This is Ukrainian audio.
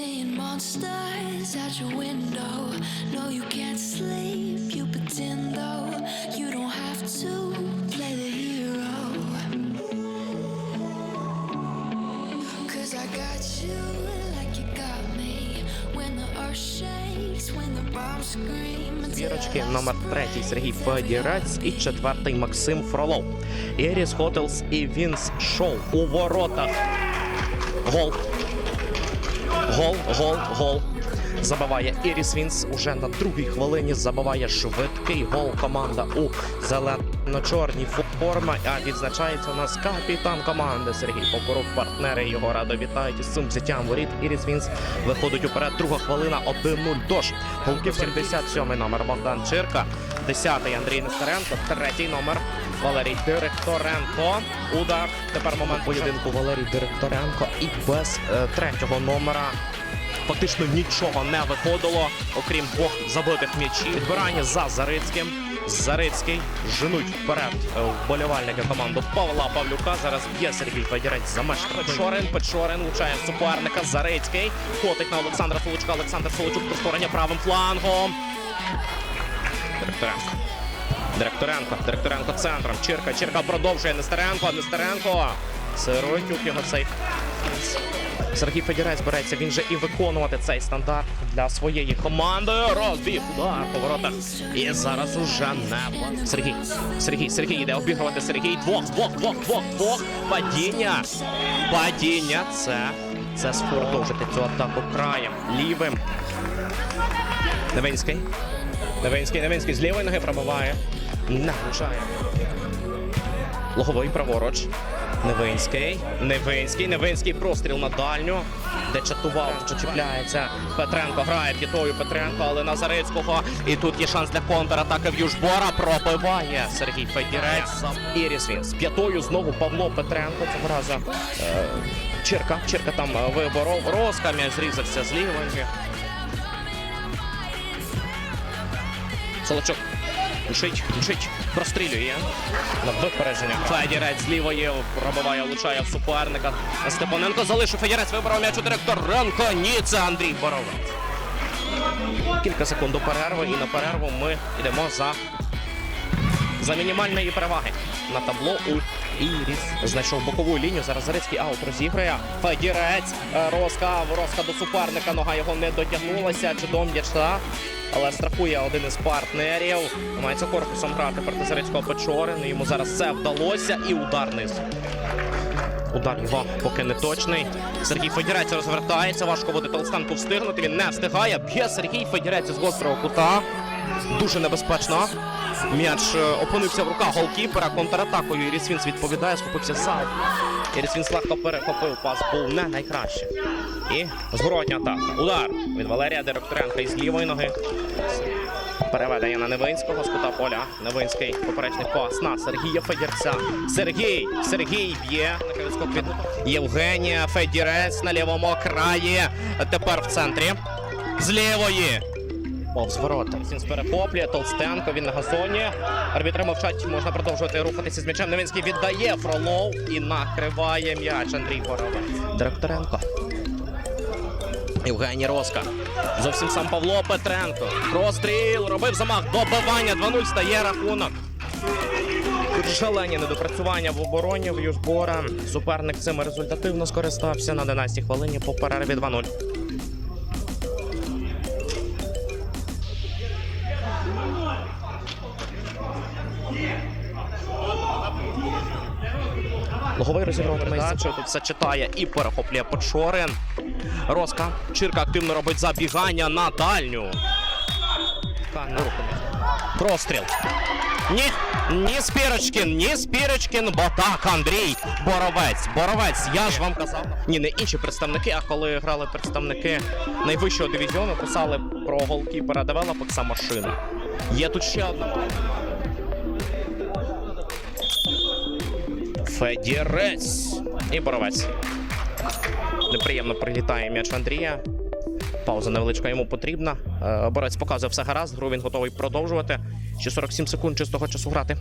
monsters out your window. No, you can't sleep. You pretend though you don't have to play the hero. Cause I got you like you got me. When the earth shakes, when the bombs scream. Зірочки номер третій Сергій. Федірець і четвертий Максим Фролов. Еріс Хотелс і Вінс Шоу у воротах. Гол. Гол, гол, гол. Забиває Іріс Вінс уже на другій хвилині. Забиває швидкий гол. Команда у зелено-чорній формі. А відзначається у нас капітан команди Сергій Покоров. Партнери його радо вітають із цим взяттям воріт. Іріс Вінс виходить уперед. Друга хвилина 1-0 дощ. Голків 77 номер Богдан Чирка, 10-й Андрій Нестеренко, третій номер Валерій Директоренко. Удар. Тепер момент поєдинку Валерій Директоренко і без е, третього номера. Фактично нічого не виходило, окрім двох забитих м'ячів. Відбирання за Зарицьким. Зарицький женуть вперед е, вболівальники команду Павла Павлюка. Зараз б'є Сергій Федірець за меж. Печорин, Печорин влучає в суперника. Зарицький котить на Олександра Солочка. Олександр Солочук прискорення правим флангом. Директоренко. Директоренко. Директоренко центром. Чирка. Чирка продовжує. Нестеренко. Нестеренко. Сиротюк його цей. Сергій Федірець береться. Він же і виконувати цей стандарт для своєї команди. Розбіг. Удар по воротах. І зараз уже не Сергій. Сергій, Сергій йде обігрувати Сергій. Двох, двох, двох, двох, двох. Падіння. Падіння. Це. Це продовжити цю атаку краєм. Лівим. Невинський. Невинський, Невинський з лівої ноги пробиває. Не влучає. Логовий праворуч. Невинський. Невинський. Невинський простріл на дальню. Де чатував, що чіпляється. Петренко грає п'ятою Петренко, але на Зарицького. І тут є шанс для контратаки в Южбора. Пробиває Сергій Федірець. Іріс він з п'ятою знову Павло Петренко. Цього разу е, Чирка. Чирка там е, виборов. Розка м'яч зрізався з лівої. Солочок. Мчить, мчить, прострілює. На випередження. Федірець з лівої пробиває, влучає в суперника. Степаненко залишив Федірець, вибрав м'яч у директоренко. Ні, це Андрій Боровець. Кілька секунд до перерви, і на перерву ми йдемо за, за мінімальної переваги. На табло у Іріс знайшов бокову лінію. Зараз Зарицький аут розіграє. Федірець. е, Роска, Роска до суперника. Нога його не дотягнулася. Чудом м'яча. Але страхує один із партнерів. мається корпусом грати проти Зарицького Печорин. Йому зараз це вдалося. І удар низ. Удар його поки не точний. Сергій Федірець розвертається. Важко буде Толстанку встигнути. Він не встигає. Б'є Сергій Федірець з гострого кута. Дуже небезпечно. М'яч е, опинився в руках голкіпера контратакою. Іріс Вінс відповідає, схопився зал. Іріс Вінс легко перехопив пас, був не найкраще. І зворотня атака. Удар від Валерія Директоренка із лівої ноги. Переведення на Невинського з кута поля. Невинський поперечний пас на Сергія Федірця. Сергій! Сергій б'є під Євгенія Федірець на лівому краї. Тепер в центрі. З лівої. Повз ворота. Він перехоплює Толстенко. Він на газоні. Арбітри мовчать. Можна продовжувати рухатися з м'ячем. Невинський віддає Фролов і накриває м'яч Андрій Боровець. Директоренко. Євгеній Роска. Зовсім сам Павло Петренко. Простріл. Робив замах. Добивання. 2-0 стає рахунок. Шалені недопрацювання в обороні в Южбора. Суперник цим результативно скористався на 11-й хвилині по перерві 2-0. Логовий розіграв передачу. Тут все читає і перехоплює Почорин. Роска. Чирка активно робить забігання на дальню. Простріл. Ні, ні Спірочкін, ні Спірочкін, бо так, Андрій Боровець. Боровець, я ж вам казав. Ні, не інші представники, а коли грали представники найвищого дивізіону, писали про голкіпера девелопок це машина. Є тут ще одна. Федірець і Боровець. Неприємно прилітає м'яч Андрія. Пауза невеличка йому потрібна. Е, Борець показує все гаразд. Гру він готовий продовжувати. Ще 47 секунд чистого часу грати.